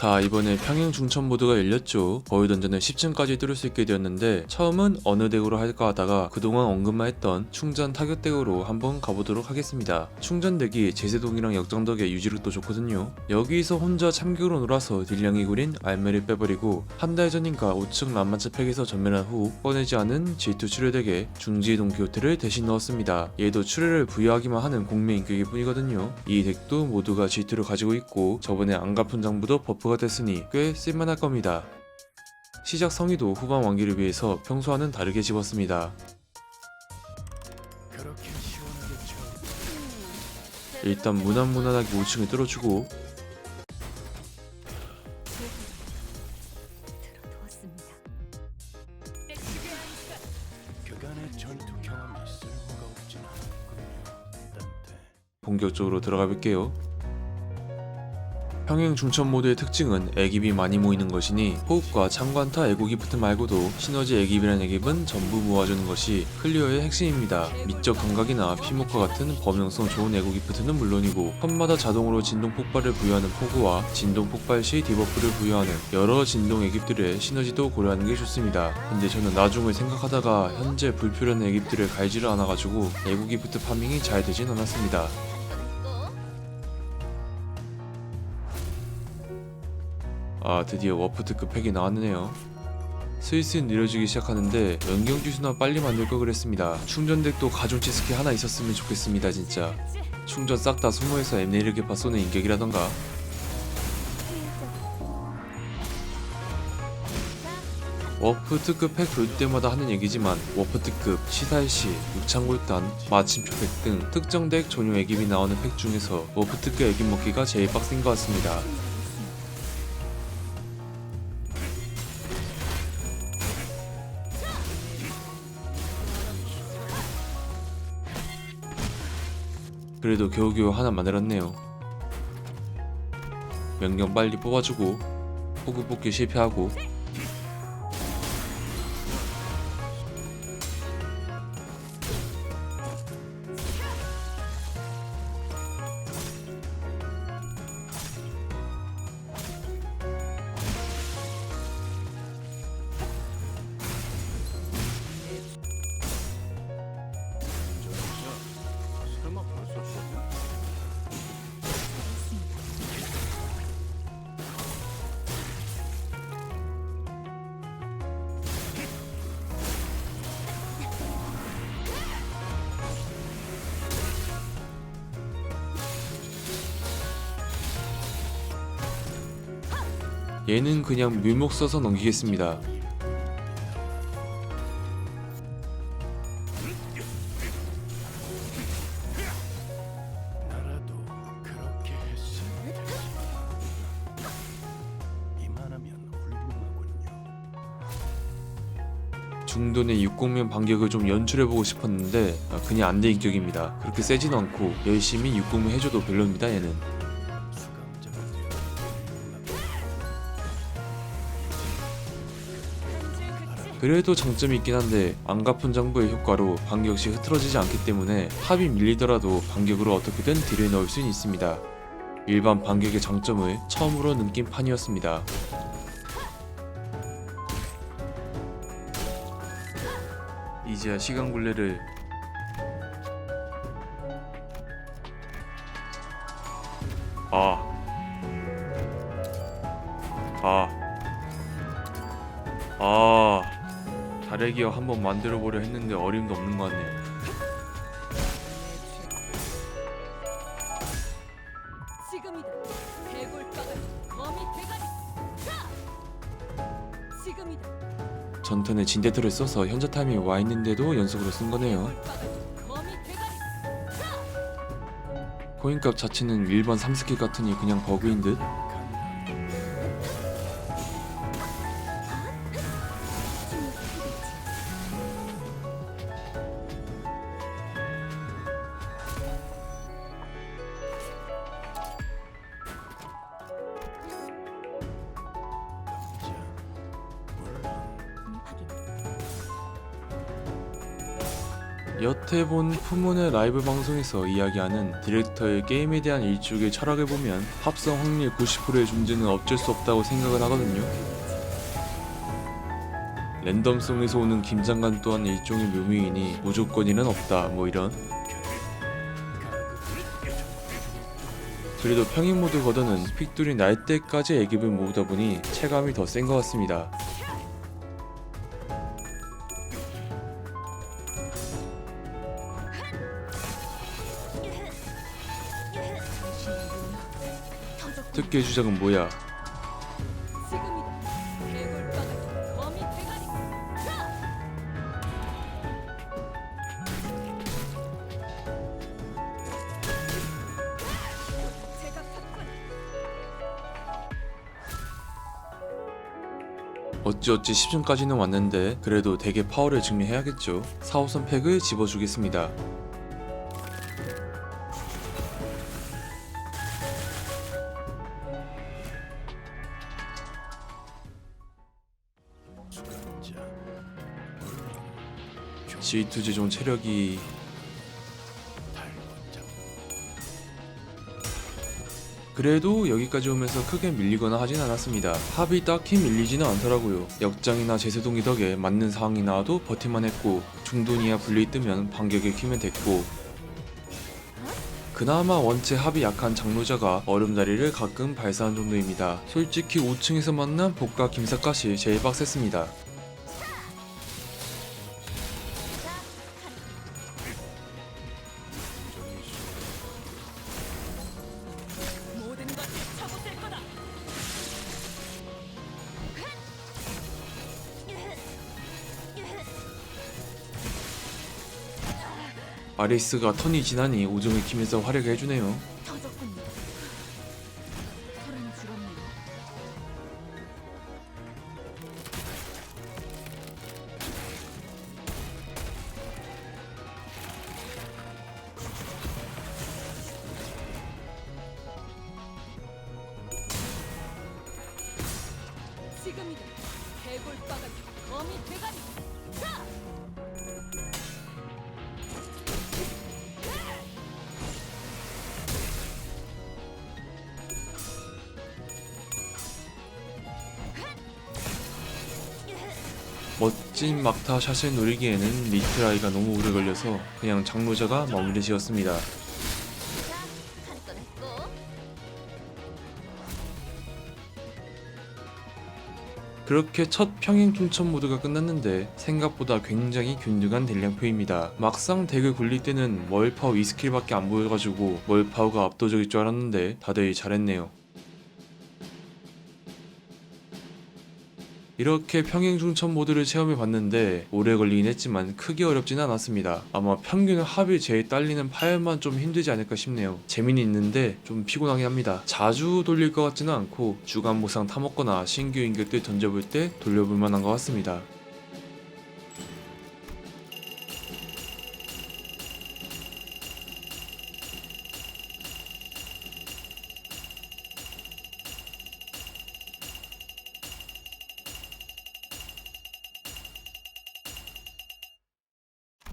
자 이번에 평행 중천 모드가 열렸죠. 거의 던전을 10층까지 뚫을 수 있게 되었는데 처음은 어느 덱으로 할까 하다가 그동안 언급만 했던 충전 타격 덱으로 한번 가보도록 하겠습니다. 충전 덱이 제세동이랑 역장덕의 유지력도 좋거든요. 여기서 혼자 참교로 놀아서 딜량이 구린 알메를 빼버리고 한 달 전인가 5층 람마차 팩에서 전멸한 후 꺼내지 않은 G2 출혈 덱에 중지 동키호테를 대신 넣었습니다. 얘도 출혈을 부여하기만 하는 공매 인격일 뿐이거든요. 이 덱도 모두가 G2를 가지고 있고 저번에 안 갚은 장부도 버프 가 됐으니 꽤 쓸만할 겁니다. 시작 성의도 후반 왕기를 위해서 평소와는 다르게 집었습니다. 일단 무난무난하게 5층을 뚫어주고. 본격적으로 들어가 볼게요. 평행 중천 모드의 특징은 애깁이 많이 모이는 것이니 호흡과 창관타 애고기프트 말고도 시너지 애깁이라는 애깁은 전부 모아주는 것이 클리어의 핵심입니다. 미적 감각이나 피목과 같은 범용성 좋은 애고기프트는 물론이고 턴마다 자동으로 진동 폭발을 부여하는 포구와 진동 폭발 시 디버프를 부여하는 여러 진동 애깁들의 시너지도 고려하는 게 좋습니다. 근데 저는 나중을 생각하다가 현재 불필요한 애깁들을 갈지를 않아가지고 애고기프트 파밍이 잘 되진 않았습니다. 아 드디어 워프트급 팩이 나왔네요. 슬슬 느려지기 시작하는데 연경 주수나 빨리 만들 걸 그랬습니다. 충전덱도 가중치 스킬 하나 있었으면 좋겠습니다 진짜. 충전 싹 다 소모해서 엠네일 개파 쏘는 인격이라던가. 워프 특급 팩돌 때마다 하는 얘기지만 워프 특급, 시살시, 육창골단, 마침표 팩 등 특정 덱 전용 애깁이 나오는 팩 중에서 워프 특급 애깁 먹기가 제일 빡센 것 같습니다 그래도 겨우겨우 하나 만들었네요. 명령 빨리 뽑아주고 호구 뽑기 실패하고 얘는 그냥 묘목 써서 넘기겠습니다. 중돈의 60면 반격을 좀 연출해보고 싶었는데 아, 그냥 안돼 인격입니다. 그렇게 세지도 않고 열심히 60면 해줘도 별로입니다 얘는. 그래도 장점이 있긴 한데 안 갚은 장부의 효과로 반격 시 흐트러지지 않기 때문에 탑이 밀리더라도 반격으로 어떻게든 딜을 넣을 수는 있습니다. 일반 반격의 장점을 처음으로 느낀 판이었습니다. 이제야 시간 굴레를 아. 아. 아. 다래기어 한번 만들어 보려 했는데 어림도 없는 것 같네요. 지금이다. 대골박을 거미 대가리. 자! 지금이다. 전턴에 진대토를 써서 현자 타임이 와 있는데도 연속으로 쓴 거네요. 대골박을 거미 대가리. 코인값 자체는 일반 3스킬 같으니 그냥 버그인 듯. 여태 본 푸문의 라이브 방송에서 이야기하는 디렉터의 게임에 대한 일종의 철학을 보면 합성 확률 90%의 존재는 어쩔 수 없다고 생각을 하거든요. 랜덤성에서 오는 김장관 또한 일종의 묘미이니 무조건이는 없다 뭐 이런 그래도 평행 모드 거드는 픽들이 날 때까지 애기을 모으다 보니 체감이 더 센 것 같습니다. 특기의 주작은 뭐야? 어찌어찌 10층까지는 왔는데 그래도 되게 파워를 증명해야겠죠. 4호선 팩을 집어주겠습니다. G2 제종 체력이 그래도 여기까지 오면서 크게 밀리거나 하진 않았습니다. 합이 딱히 밀리지는 않더라고요. 역장이나 제세동기 덕에 맞는 상황이 나와도 버티만 했고 중돈 이야 분리 뜨면 반격을 키면 됐고 그나마 원체 합이 약한 장로자가 얼음다리를 가끔 발사한 정도입니다. 솔직히 5층에서 만난 복과 김사까시 제일 빡셌습니다. 아리스가 턴이 지나니 오종을 키면서. 소란이 줄었네요. 지금이다. 대골바가지 거미 대가리. 자! 멋진 막타 샷을 노리기에는 리트라이가 너무 오래 걸려서 그냥 장로자가 마무리 지었습니다. 그렇게 첫 평행 춘천 모드가 끝났는데 생각보다 굉장히 균등한 딜량표입니다. 막상 덱을 굴릴 때는 월파워 2스킬밖에 안 보여가지고 월파워가 압도적일 줄 알았는데 다들 잘했네요. 이렇게 평행 중천 모드를 체험해 봤는데 오래 걸리긴 했지만 크게 어렵진 않았습니다. 아마 평균 합이 제일 딸리는 파열만 좀 힘들지 않을까 싶네요. 재미는 있는데 좀 피곤하긴 합니다. 자주 돌릴 것 같지는 않고 주간 보상 타먹거나 신규 인격들 던져볼 때 돌려볼 만한 것 같습니다.